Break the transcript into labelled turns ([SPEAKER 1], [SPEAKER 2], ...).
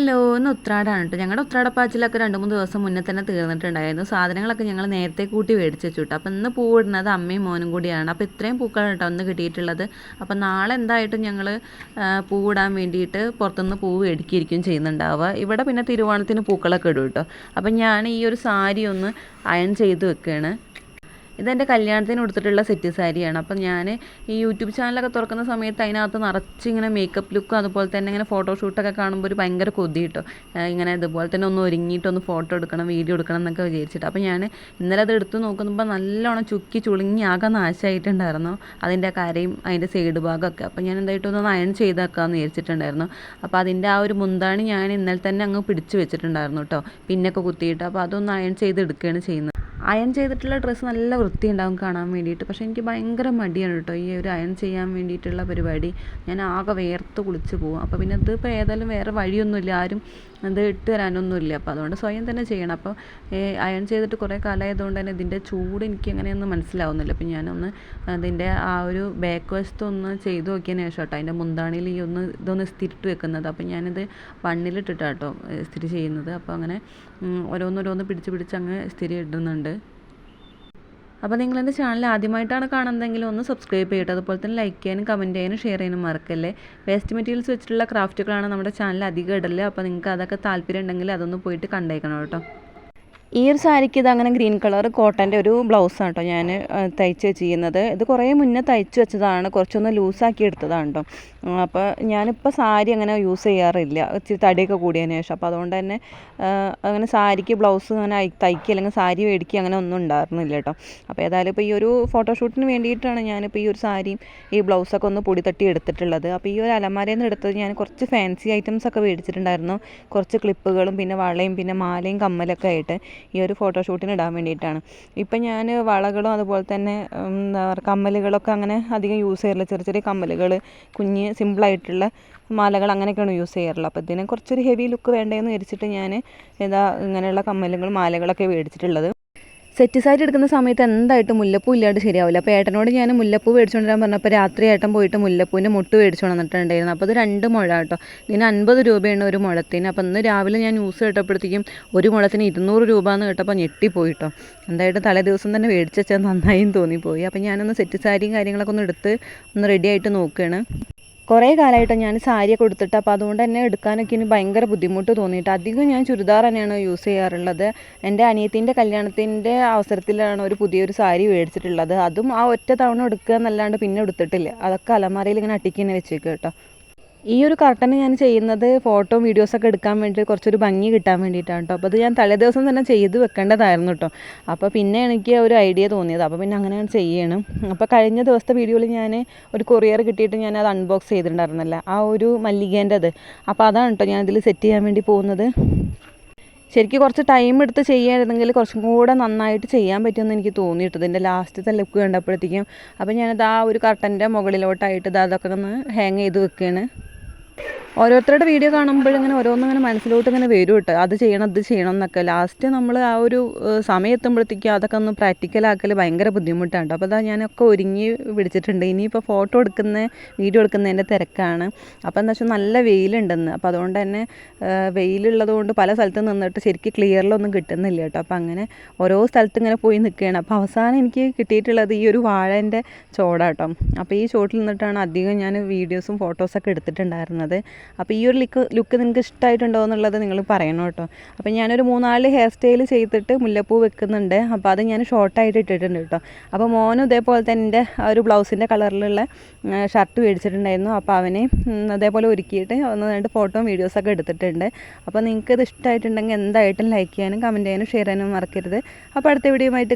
[SPEAKER 1] Hello ഇന്ന് ഉത്രാടാണ് കേട്ടോ ഞങ്ങളുടെ ഉത്രാടപ്പാച്ചിലൊക്കെ രണ്ട് മൂന്ന് ദിവസം മുന്നേ തന്നെ തീർന്നിട്ടുണ്ടായിരുന്നു. സാധനങ്ങളൊക്കെ ഞങ്ങൾ നേരത്തെ കൂട്ടി മേടിച്ച് വെച്ചു കേട്ടോ അപ്പോൾ ഇന്ന് പൂവിടുന്നത് അമ്മയും മോനും കൂടിയാണ്. അപ്പോൾ ഇത്രയും പൂക്കളാണ് കേട്ടോ അന്ന് കിട്ടിയിട്ടുള്ളത്. അപ്പോൾ നാളെ എന്തായിട്ടും ഞങ്ങൾ പൂവിടാൻ വേണ്ടിയിട്ട് പുറത്തുനിന്ന് പൂവ് മേടിക്കുകയായിരിക്കും ചെയ്യുന്നുണ്ടാവുക. ഇവിടെ പിന്നെ തിരുവോണത്തിന് പൂക്കളൊക്കെ ഇടും കേട്ടോ അപ്പോൾ ഞാൻ ഈ ഒരു സാരി ഒന്ന് അയൺ ചെയ്ത് വെക്കുകയാണ് ഇതെന്റെ കല്യാണത്തിന് കൊടുത്തിട്ടുള്ള സെറ്റ് സാരിയാണ്. അപ്പം ഞാൻ ഈ യൂട്യൂബ് ചാനലൊക്കെ തുറക്കുന്ന സമയത്ത് അതിനകത്ത് നിറച്ച് ഇങ്ങനെ മേക്കപ്പ് ലുക്കും അതുപോലെ തന്നെ ഇങ്ങനെ ഫോട്ടോഷൂട്ടൊക്കെ കാണുമ്പോൾ ഒരു ഭയങ്കര കൊതി കിട്ടും. ഇങ്ങനെ ഇതുപോലെ തന്നെ ഒന്ന് ഒരുങ്ങിയിട്ട് ഒന്ന് ഫോട്ടോ എടുക്കണം വീഡിയോ എടുക്കണം എന്നൊക്കെ വിചാരിച്ചിട്ട്. അപ്പോൾ ഞാൻ ഇന്നലെ അത് എടുത്ത് നോക്കുമ്പോൾ നല്ലോണം ചുക്കി ചുളുങ്ങി ആകെ നാശമായിട്ടുണ്ടായിരുന്നു അതിന്റെ കരയും അതിന്റെ സൈഡ് ഭാഗമൊക്കെ അപ്പോൾ ഞാൻ എന്തായിട്ടൊന്ന് അയൺ ചെയ്തേക്കാമെന്ന് വിചാരിച്ചിട്ടുണ്ടായിരുന്നു. അപ്പോൾ അതിന്റെ ആ ഒരു മുന്താണി ഞാൻ ഇന്നലെ തന്നെ അങ്ങ് പിടിച്ചു വെച്ചിട്ടുണ്ടായിരുന്നു കേട്ടോ. പിന്നൊക്കെ കുത്തിയിട്ട്. അപ്പോൾ അതൊന്ന് അയൺ ചെയ്ത് എടുക്കുകയാണ് ചെയ്യുന്നത്. അയൺ ചെയ്തിട്ടുള്ള ഡ്രസ്സ് നല്ല വൃത്തി ഉണ്ടാവും കാണാൻ വേണ്ടിയിട്ട്. പക്ഷേ എനിക്ക് ഭയങ്കര മടിയാണ് കേട്ടോ ഈ ഒരു അയൺ ചെയ്യാൻ വേണ്ടിയിട്ടുള്ള പരിപാടി. ഞാൻ ആകെ വേർത്ത് കുളിച്ച് പോകും അപ്പോൾ പിന്നെ ഇതിപ്പോൾ ഏതായാലും വേറെ വഴിയൊന്നുമില്ല. ആരും ഇത് ഇട്ട് തരാനൊന്നുമില്ല. അപ്പോൾ അതുകൊണ്ട് സ്വയം തന്നെ ചെയ്യണം. അപ്പോൾ അയൺ ചെയ്തിട്ട് കുറേ കാലമായതുകൊണ്ട് തന്നെ ഇതിന്റെ ചൂട് എനിക്ക് എങ്ങനെയൊന്നും മനസ്സിലാവുന്നില്ല. അപ്പോൾ ഞാനൊന്ന് അതിന്റെ ആ ഒരു ബാക്ക് വശത്തൊന്ന് ചെയ്ത് നോക്കിയതിന് ശേഷം കേട്ടോ അതിന്റെ മുന്താണിയിൽ ഈ ഒന്ന് ഇതൊന്ന് സ്ഥിരിട്ട് വെക്കുന്നത്. അപ്പോൾ ഞാനിത് വണ്ണിലിട്ടിട്ടാണ് കേട്ടോ സ്ഥിരി ചെയ്യുന്നത്. അപ്പോൾ അങ്ങനെ ഓരോന്നോരോന്ന് പിടിച്ച് പിടിച്ച് അങ്ങ് സ്ഥിരി ഇടുന്നുണ്ട് അപ്പോൾ നിങ്ങൾ എന്റെ ചാനൽ ആദ്യമായിട്ടാണ് കാണുന്നതെങ്കിൽ ഒന്ന് സബ്സ്ക്രൈബ് ചെയ്യട്ടെ. അതുപോലെ തന്നെ ലൈക്ക് ചെയ്യാനും കമന്റ് ചെയ്യാനും ഷെയർ ചെയ്യാനും മറക്കല്ലേ? വേസ്റ്റ് മെറ്റീരിയൽസ് വെച്ചിട്ടുള്ള ക്രാഫ്റ്റുകളാണ് നമ്മുടെ ചാനൽ അധികം ഇടൽ. അപ്പോൾ നിങ്ങൾക്ക് അതൊക്കെ താല്പര്യം ഉണ്ടെങ്കിൽ അതൊന്ന് പോയിട്ട് കണ്ടേക്കണം കേട്ടോ. ഈ ഒരു സാരിക്ക് ഇത് അങ്ങനെ ഗ്രീൻ കളർ കോട്ടന്റെ ഒരു ബ്ലൗസാണ് കേട്ടോ ഞാൻ തയ്ച്ച് ചെയ്യുന്നത് ഇത് കുറേ മുന്നേ തയ്ച്ച് വെച്ചതാണ് കുറച്ചൊന്ന് ലൂസാക്കി എടുത്തതാണ് കേട്ടോ. അപ്പോൾ ഞാനിപ്പോൾ സാരി അങ്ങനെ യൂസ് ചെയ്യാറില്ല. ഇച്ചിരി തടിയൊക്കെ കൂടിയതിന് ശേഷം. അപ്പോൾ അതുകൊണ്ട് തന്നെ അങ്ങനെ സാരിക്ക് ബ്ലൗസ് അങ്ങനെ തയ്ക്കുക അല്ലെങ്കിൽ സാരി മേടിക്കുക അങ്ങനെ ഒന്നും ഉണ്ടായിരുന്നില്ല കേട്ടോ. അപ്പോൾ ഏതായാലും ഇപ്പോൾ ഈ ഒരു ഫോട്ടോഷൂട്ടിന് വേണ്ടിയിട്ടാണ് ഞാനിപ്പോൾ ഈ ഒരു സാരിയും ഈ ബ്ലൗസൊക്കെ ഒന്ന് പൊടി തട്ടി എടുത്തിട്ടുള്ളത്. അപ്പോൾ ഈ ഒരു അലമാരയിൽ നിന്ന് എടുത്തത് ഞാൻ കുറച്ച് ഫാൻസി ഐറ്റംസ് ഒക്കെ മേടിച്ചിട്ടുണ്ടായിരുന്നു. കുറച്ച് ക്ലിപ്പുകളും പിന്നെ വളയും പിന്നെ മാലയും കമ്മലൊക്കെ ആയിട്ട്. ഈ ഒരു ഫോട്ടോഷൂട്ടിന് ഇടാൻ വേണ്ടിയിട്ടാണ്. ഇപ്പം ഞാൻ വളകളും അതുപോലെ തന്നെ എന്താ പറയുക കമ്മലുകളൊക്കെ അങ്ങനെ അധികം യൂസ് ചെയ്യാറില്ല. ചെറിയ ചെറിയ കമ്മലുകൾ കുഞ്ഞ് സിമ്പിളായിട്ടുള്ള മാലകൾ അങ്ങനെയൊക്കെയാണ് യൂസ് ചെയ്യാറുള്ളത്. അപ്പോൾ ഇതിനെ കുറച്ചൊരു ഹെവി ലുക്ക് വേണ്ടതെന്ന് വിചാരിച്ചിട്ട് ഞാൻ ഇതാ ഇങ്ങനെയുള്ള കമ്മലുകൾ മാലകളൊക്കെ മേടിച്ചിട്ടുള്ളത്. സെറ്റ് സാരി എടുക്കുന്ന സമയത്ത് എന്തായിട്ട് മുല്ലപ്പൂ ഇല്ലാണ്ട് ശരിയാവില്ല. അപ്പോൾ ഏട്ടനോട് ഞാൻ മുല്ലപ്പൂ മേടിച്ചുകൊണ്ട് വരാൻ പറഞ്ഞപ്പോൾ രാത്രി ഏട്ടൻ പോയിട്ട് മുല്ലപ്പൂവിന്റെ മുട്ട് മേടിച്ചുകൊണ്ട് വന്നിട്ടുണ്ടായിരുന്നു. അപ്പോൾ അത് രണ്ട് മുഴ കേട്ടോ. ഇതിന് അൻപത് രൂപയാണ് ഒരു മുളത്തിന് അപ്പോൾ ഇന്ന് രാവിലെ ഞാൻ ന്യൂസ് കേട്ടപ്പോഴത്തേക്കും ഒരു മുളത്തിന് ഇരുന്നൂറ് രൂപ എന്ന് കേട്ടപ്പോൾ ഞെട്ടിപ്പോയി കേട്ടോ എന്തായിട്ട് തലേ ദിവസം തന്നെ മേടിച്ചു വെച്ചാൽ നന്നായും തോന്നിപ്പോയി. അപ്പോൾ ഞാനൊന്ന് സെറ്റ് സാരിയും കാര്യങ്ങളൊക്കെ ഒന്ന് എടുത്ത് ഒന്ന് റെഡി ആയിട്ട് നോക്കുകയാണ് കുറേ കാലമായിട്ട് ഞാൻ സാരിയൊക്കെ കൊടുത്തിട്ട് അപ്പോൾ അതുകൊണ്ട് തന്നെ എടുക്കാനൊക്കെ ഇനി ഭയങ്കര ബുദ്ധിമുട്ട് തോന്നിയിട്ട് അധികം ഞാൻ ചുരിദാർ തന്നെയാണ് യൂസ് ചെയ്യാറുള്ളത്. എന്റെ അനിയത്തിന്റെ കല്യാണത്തിന്റെ അവസരത്തിലാണ് ഒരു പുതിയൊരു സാരി മേടിച്ചിട്ടുള്ളത്. അതും ആ ഒറ്റ തവണ എടുക്കുക എന്നല്ലാണ്ട് പിന്നെ എടുത്തിട്ടില്ല. അതൊക്കെ അലമാരയിൽ ഇങ്ങനെ അട്ടിക്ക് വെച്ചേക്ക് കേട്ടോ. ഈ ഒരു കർട്ടൻ ഞാൻ ചെയ്യുന്നത് ഫോട്ടോ വീഡിയോസൊക്കെ എടുക്കാൻ വേണ്ടി കുറച്ചൊരു ഭംഗി കിട്ടാൻ വേണ്ടിയിട്ടാണ് കേട്ടോ അപ്പോൾ അത് ഞാൻ തലേ ദിവസം തന്നെ ചെയ്ത് വെക്കേണ്ടതായിരുന്നു കേട്ടോ അപ്പോൾ പിന്നെ എനിക്ക് ഒരു ഐഡിയ തോന്നിയത്. അപ്പോൾ പിന്നെ അങ്ങനെ ചെയ്യണം. അപ്പോൾ കഴിഞ്ഞ ദിവസത്തെ വീഡിയോയിൽ ഞാൻ ഒരു കൊറിയർ കിട്ടിയിട്ട് ഞാൻ അത് അൺബോക്സ് ചെയ്തിട്ടുണ്ടായിരുന്നല്ല? ആ ഒരു മല്ലികേന്റെത് അപ്പോൾ അതാണ് കേട്ടോ ഞാൻ ഇതിൽ സെറ്റ് ചെയ്യാൻ വേണ്ടി പോകുന്നത്. ശരിക്കും കുറച്ച് ടൈം എടുത്ത് ചെയ്യുകയായിരുന്നെങ്കിൽ കുറച്ചും കൂടെ നന്നായിട്ട് ചെയ്യാൻ പറ്റുമെന്ന് എനിക്ക് തോന്നിയിട്ട് ഇതിന്റെ ലാസ്റ്റത്തെ ലുക്ക് കണ്ടപ്പോഴത്തേക്കും. അപ്പോൾ ഞാനത് ആ ഒരു കർട്ടന്റെ മുകളിലോട്ടായിട്ട് അതൊക്കെ ഒന്ന് ഹാങ് ചെയ്ത് വെക്കുകയാണ് ഓരോരുത്തരുടെ വീഡിയോ കാണുമ്പോൾ ഇങ്ങനെ ഓരോന്നിങ്ങനെ മനസ്സിലോട്ട് ഇങ്ങനെ വരും കേട്ടോ. അത് ചെയ്യണം അത് ചെയ്യണം എന്നൊക്കെ. ലാസ്റ്റ് നമ്മൾ ആ ഒരു സമയം എത്തുമ്പോഴത്തേക്കും അതൊക്കെ ഒന്ന് പ്രാക്ടിക്കലാക്കൽ ഭയങ്കര ബുദ്ധിമുട്ടാണ് അപ്പോൾ അതാ ഞാനൊക്കെ ഒരുങ്ങി പിടിച്ചിട്ടുണ്ട് ഇനിയിപ്പോൾ ഫോട്ടോ എടുക്കുന്ന വീഡിയോ എടുക്കുന്നതിന്റെ തിരക്കാണ്. അപ്പോൾ എന്താ വെച്ചാൽ നല്ല വെയിലുണ്ടെന്ന്. അപ്പോൾ അതുകൊണ്ട് തന്നെ വെയിലുള്ളത് കൊണ്ട് പല സ്ഥലത്ത് നിന്നിട്ട് ശരിക്കും ക്ലിയറിലൊന്നും കിട്ടുന്നില്ല കേട്ടോ. അപ്പോൾ അങ്ങനെ ഓരോ സ്ഥലത്ത് ഇങ്ങനെ പോയി നിൽക്കുകയാണ് അപ്പോൾ അവസാനം എനിക്ക് കിട്ടിയിട്ടുള്ളത് ഈ ഒരു വാഴേന്റെ ചോടാട്ടോ അപ്പോൾ ഈ ചോട്ടിൽ നിന്നിട്ടാണ് അധികം ഞാൻ വീഡിയോസും ഫോട്ടോസൊക്കെ എടുത്തിട്ടുണ്ടായിരുന്നത്. അപ്പോൾ ഈ ഒരു ലുക്ക് ലുക്ക് നിങ്ങൾക്ക് ഇഷ്ടമായിട്ടുണ്ടോ എന്നുള്ളത് നിങ്ങൾ പറയണം കേട്ടോ. അപ്പോൾ ഞാനൊരു മൂന്നാൽ ഹെയർ സ്റ്റൈൽ ചെയ്തിട്ട് മുല്ലപ്പൂ വെക്കുന്നുണ്ട്. അപ്പോൾ അത് ഞാൻ ഷോർട്ടായിട്ട് ഇട്ടിട്ടുണ്ട് കേട്ടോ. അപ്പോൾ മോനും ഇതേപോലെ തന്നെ എന്റെ ഒരു ബ്ലൗസിന്റെ കളറിലുള്ള ഷർട്ട് മേടിച്ചിട്ടുണ്ടായിരുന്നു. അപ്പോൾ അവനെ അതേപോലെ ഒരുക്കിയിട്ട് ഒന്ന് രണ്ട് ഫോട്ടോ വീഡിയോസൊക്കെ എടുത്തിട്ടുണ്ട്. അപ്പോൾ നിങ്ങൾക്ക് ഇത് ഇഷ്ടമായിട്ടുണ്ടെങ്കിൽ എന്തായിട്ടും ലൈക്ക് ചെയ്യാനും കമന്റ് ചെയ്യാനും ഷെയർ ചെയ്യാനും മറക്കരുത്. അപ്പോൾ അടുത്ത വീഡിയോ ആയിട്ട്